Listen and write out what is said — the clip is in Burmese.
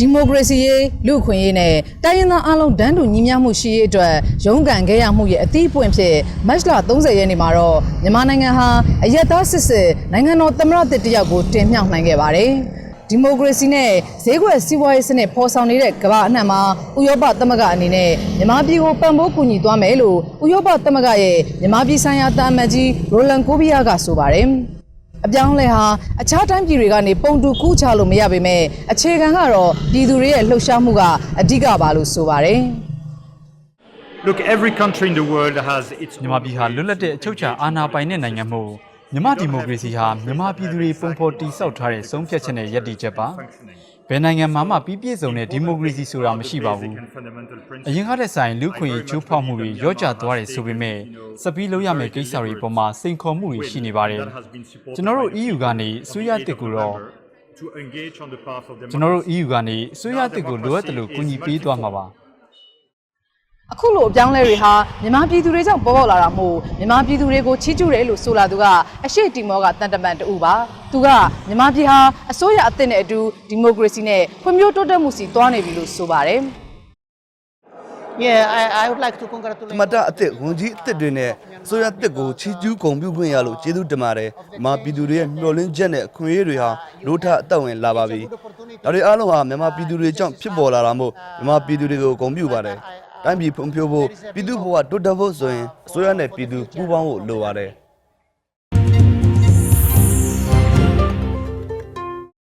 ဒီမိုကရေစီရေးလူ့အခွင့်ရေးနဲ့တိုင်းရင်းသားအလုံးတန်းတူညီမျှမှုရှိရေးအတွက်ရုန်းကန်ခဲ့ရမှုရဲ့အသီးပွင့်ဖြစ်မတ်လ30ရက်နေ့မှာတော့မြန်မာနိုင်ငံဟာအယက်သားစစ်စစ်နိုင်ငံတော်သမ္မတတစ်တယောက်ကိုတင်မြှောက်နိုင်ခဲ့ပါတယ်။ဒီမိုကရေစီနဲ့ဈေးကွက်စီးပွားရေးစနစ်ဖော်ဆောင်နေတဲ့ကမ္ဘာအနှံ့မှာဥရောပသမဂ္ဂအနေနဲ့မြန်မာပြည်ကိုပံ့ပိုးကူညီသွားမယ်လို့ဥရောပသမဂ္ဂရဲ့မြန်မာပြည်ဆိုင်ရာတာမန်ကြီးရိုလန်ကိုဘီယာကဆိုပါတယ်။ အပြောင်းအလဲဟာအခြားတိုင်းပြည်တွေကနေပုံတူကူးချလို့မရပေမဲ့အခြေခံကတော့ပြည်သူတွေရဲ့လှုပ်ရှားမှုကအဓိကပါလို့ဆိုပါတယ် Look, every country in the world has its မြန်မာပြည်ဟာလွတ်လပ်တဲ့အချုပ်အခြာအာဏာပိုင်တဲ့နိုင်ငံမို့မြန်မာဒီမိုကရေစီဟာမြန်မာပြည်သူတွေပုံဖော်တည်ဆောက်ထားတဲ့ဆုံးဖြတ်ချက်နဲ့ယက်တီချက်ပါ ဘယ်နိုင်ငံမှာမှပြီးပြည့်စုံတဲ့ဒီမိုကရေစီဆိုတာမရှိပါဘူး and fundamental အ principles. ရင်ကတည်းဆိုင်လူခွင့်ရေးချိုးဖောက်မှုတွေရော့ကျသွားတယ်ဆိုပေမဲ့စပီးလို့ရမယ့်ကိစ္စတွေပေါ်မှာစိန်ခေါ်မှုတွေရှိနေပါတယ် that has been supported ကျွန်တော်တို့ by the EU ကနေအစိုးရတစ်ကိုတော့ to engage on the path of ကျွန်တော်တို့ democracy. EU ကနေအစိုးရတစ်ကိုလိုအပ်တယ်လို့ကူညီပေးသွားမှာပါ အခုလိုအပြောင်းအလဲတွေဟာမြန်မာပြည်သူတွေကြောင့်ပေါ်ပေါက်လာတာမို့မြန်မာပြည်သူတွေကိုချီးကျူးတယ်လို့ဆိုလာသူကအရှိတီမောကတန်တမန်တူပါသူကမြန်မာပြည်ဟာအစိုးရအသစ်နဲ့အတူဒီမိုကရေစီနဲ့ဖွံ့ဖြိုးတိုးတက်မှုစီသွားနေပြီလို့ဆိုပါတယ် Yeah, I, I would like to congratulate. သမတအစ်စ်ဝန်ကြီးအစ်စ်တွေနဲ့ဆိုရအစ်စ်ကိုချီးကျူးဂုဏ်ပြုခွင့်ရလို့ကျေးဇူးတင်ပါတယ်။မာပြည်သူတွေရဲ့မျှော်လင့်ချက်နဲ့အခွင့်အရေးတွေဟာလို့ထအသက်ဝင်လာပါပြီ။ဒါတွေအားလုံးဟာမြန်မာပြည်သူတွေကြောင့်ဖြစ်ပေါ်လာတာမို့မြန်မာပြည်သူတွေကိုဂုဏ်ပြုပါတယ်။ တိုင်းပြည်ဖွံ့ဖြိုးဖို့ပြည်သူ့ဘဝတိုးတက်ဖို့ဆိုရင်အစိုးရနဲ့ပြည်သူပူးပေါင်းဖို့လိုပါတယ်။